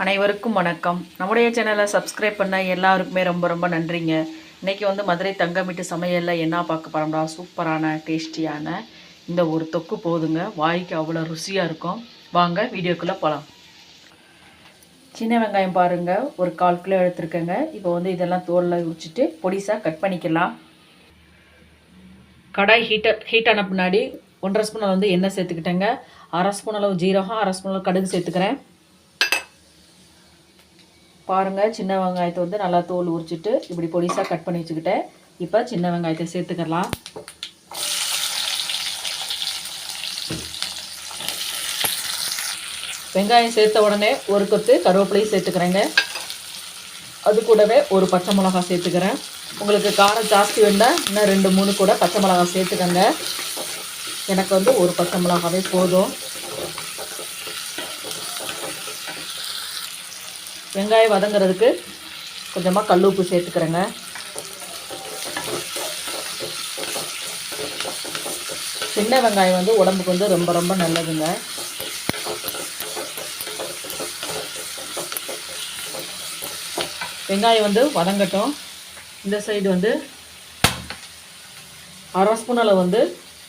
அனைவருக்கும் வணக்கம். நம்முடைய சேனலை சப்ஸ்கிரைப் பண்ண எல்லாருக்குமே ரொம்ப ரொம்ப நன்றிங்க. இன்றைக்கி வந்து மதுரை தங்கமிட்டு சமையலில் என்ன பார்க்க போகிறோம்டா சூப்பரான டேஸ்டியான இந்த ஒரு தொக்கு போதுங்க. வாய்க்கு அவ்வளோ ருசியாக இருக்கும். வாங்க வீடியோக்குள்ளே போகலாம் சின்ன வெங்காயம் பாருங்கள் ஒரு கால் கிலோ எடுத்துருக்கேங்க. இப்போ வந்து இதெல்லாம் தோலில் உரிச்சிட்டு பொடிசாக கட் பண்ணிக்கலாம். கடாய் ஹீட்ட ஹீட்டான பின்னாடி ஒன்றரை ஸ்பூன் வந்து எண்ணெய் சேர்த்துக்கிட்டேங்க. அரை ஸ்பூன் அளவு ஜீரகம் அரை ஸ்பூன் அளவு கடுகு சேர்த்துக்கிறேன். பாருங்கள் சின்ன வெங்காயத்தை வந்து நல்லா தோல் உரிச்சிட்டு இப்படி பொடிசாக கட் பண்ணி வச்சுக்கிட்டேன். இப்போ சின்ன வெங்காயத்தை சேர்த்துக்கலாம் வெங்காயம் சேர்த்த உடனே ஒரு கொத்து கருவேப்பிலையும் சேர்த்துக்கிறேங்க. அது கூடவே ஒரு பச்சை மிளகா சேர்த்துக்கிறேன். உங்களுக்கு காரம் ஜாஸ்தி வேண்டால் இன்னும் ரெண்டு மூணு கூட பச்சை மிளகா சேர்த்துக்கங்க. எனக்கு வந்து ஒரு பச்சை மிளகாவே போதும். வெங்காயம் வதங்குறதுக்கு கொஞ்சமாக கல் உப்பு சேர்த்துக்கிறேங்க. சின்ன வெங்காயம் வந்து உடம்புக்கு வந்து ரொம்ப ரொம்ப நல்லதுங்க. வெங்காயம் வந்து வதங்கட்டும். இந்த சைடு வந்து அரை ஸ்பூன் அளவு வந்து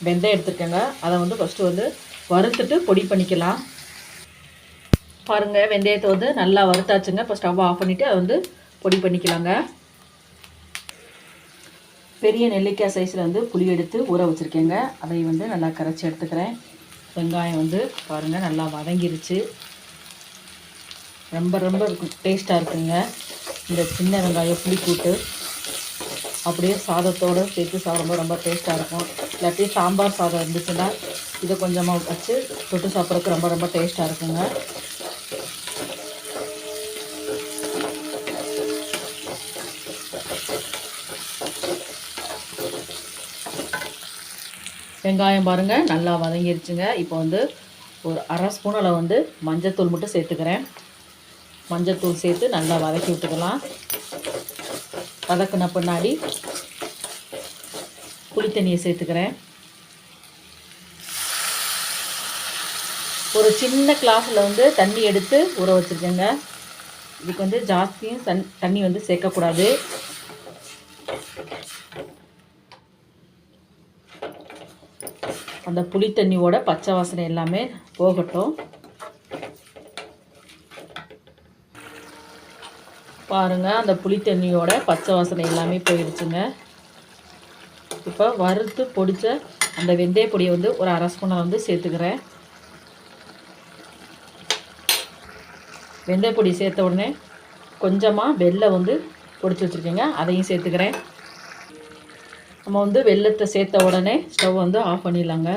வெந்தயம் எடுத்துருக்கேங்க. அதை வந்து ஃபஸ்ட்டு வந்து வறுத்துட்டு பொடி பண்ணிக்கலாம். பாருங்கள் வெந்தயத்தை வந்து நல்லா வறுத்தாச்சுங்க. இப்போ ஸ்டவ் ஆஃப் பண்ணிவிட்டு அதை வந்து பொடி பண்ணிக்கலாங்க. பெரிய நெல்லிக்காய் சைஸில் வந்து புளி எடுத்து ஊற வச்சுருக்கேங்க. அதை வந்து நல்லா கரைச்சி எடுத்துக்கிறேன். வெங்காயம் வந்து பாருங்கள் நல்லா வதங்கிருச்சு. ரொம்ப ரொம்ப டேஸ்ட்டாக இருக்குங்க. இந்த சின்ன வெங்காயம் புளி கூட்டு. அப்படியே சாதத்தோடு சேர்த்து சாப்பிடும்போது ரொம்ப டேஸ்ட்டாக இருக்கும். இல்லாட்டி சாம்பார் சாதம் இருந்துச்சுன்னா இதை கொஞ்சமாக வச்சு தொட்டு சாப்பிட்றதுக்கு ரொம்ப ரொம்ப டேஸ்ட்டாக இருக்குங்க. வெங்காயம் பாருங்கள் நல்லா வதங்கிருச்சுங்க. இப்போ வந்து ஒரு அரை ஸ்பூன் அளவு வந்து மஞ்சத்தூள் மட்டும் சேர்த்துக்கிறேன். மஞ்சத்தூள் சேர்த்து நல்லா வதக்கி விட்டுக்கலாம். வதக்கின பின்னாடி புளி தண்ணியை சேர்த்துக்கிறேன். ஒரு சின்ன கிளாஸில் வந்து தண்ணி எடுத்து ஊற வச்சுருக்கேங்க. இதுக்கு வந்து ஜாஸ்தியும் தண் தண்ணி வந்து சேர்க்கக்கூடாது. அந்த புளி தண்ணியோட பச்சை வாசனை எல்லாமே போகட்டும். பாருங்கள் அந்த புளி தண்ணியோட பச்சை வாசனை எல்லாமே போயிடுச்சுங்க. இப்போ வறுத்து பொடித்த அந்த வெந்தய பொடியை வந்து ஒரு அரை ஸ்பூனை வந்து சேர்த்துக்கிறேன். வெந்தய பொடி சேர்த்த உடனே கொஞ்சமாக வெள்ளை வந்து பொடிச்சு வச்சுருக்கேங்க அதையும் சேர்த்துக்கிறேன். நம்ம வந்து வெள்ளத்தை சேர்த்த உடனே ஸ்டவ் வந்து ஆஃப் பண்ணிடலாங்க.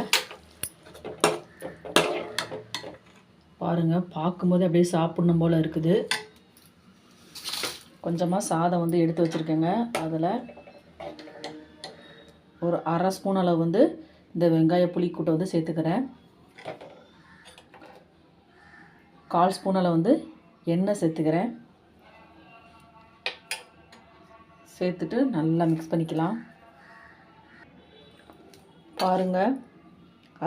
பாருங்கள் பார்க்கும்போது அப்படியே சாப்பிட்ணும் போல் இருக்குது. கொஞ்சமாக சாதம் வந்து எடுத்து வச்சுருக்கேங்க. அதில் ஒரு அரை ஸ்பூன் அளவு வந்து இந்த வெங்காய புளிக்கூட்டை வந்து சேர்த்துக்கிறேன். கால் ஸ்பூன் அளவு வந்து எண்ணெய் சேர்த்துக்கிறேன். சேர்த்துட்டு நல்லா மிக்ஸ் பண்ணிக்கலாம். பாருங்கள்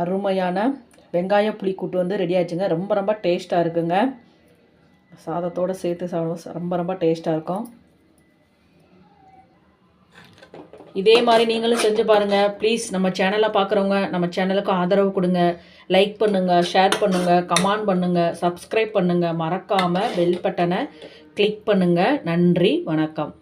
அருமையான வெங்காய புளிக்கூட்டு வந்து ரெடி ஆச்சுங்க. ரொம்ப ரொம்ப டேஸ்ட்டாக இருக்குங்க. சாதத்தோடு சேர்த்து சாப்பிடுவோம் ரொம்ப ரொம்ப டேஸ்ட்டாக இருக்கும். இதே மாதிரி நீங்களும் செஞ்சு பாருங்கள் ப்ளீஸ் நம்ம சேனலை பார்க்குறவங்க நம்ம சேனலுக்கு ஆதரவு கொடுங்க. லைக் பண்ணுங்கள் ஷேர் பண்ணுங்கள் கமெண்ட் பண்ணுங்கள் சப்ஸ்கிரைப் பண்ணுங்கள் மறக்காமல் பெல் பட்டனை கிளிக் பண்ணுங்கள் நன்றி வணக்கம்.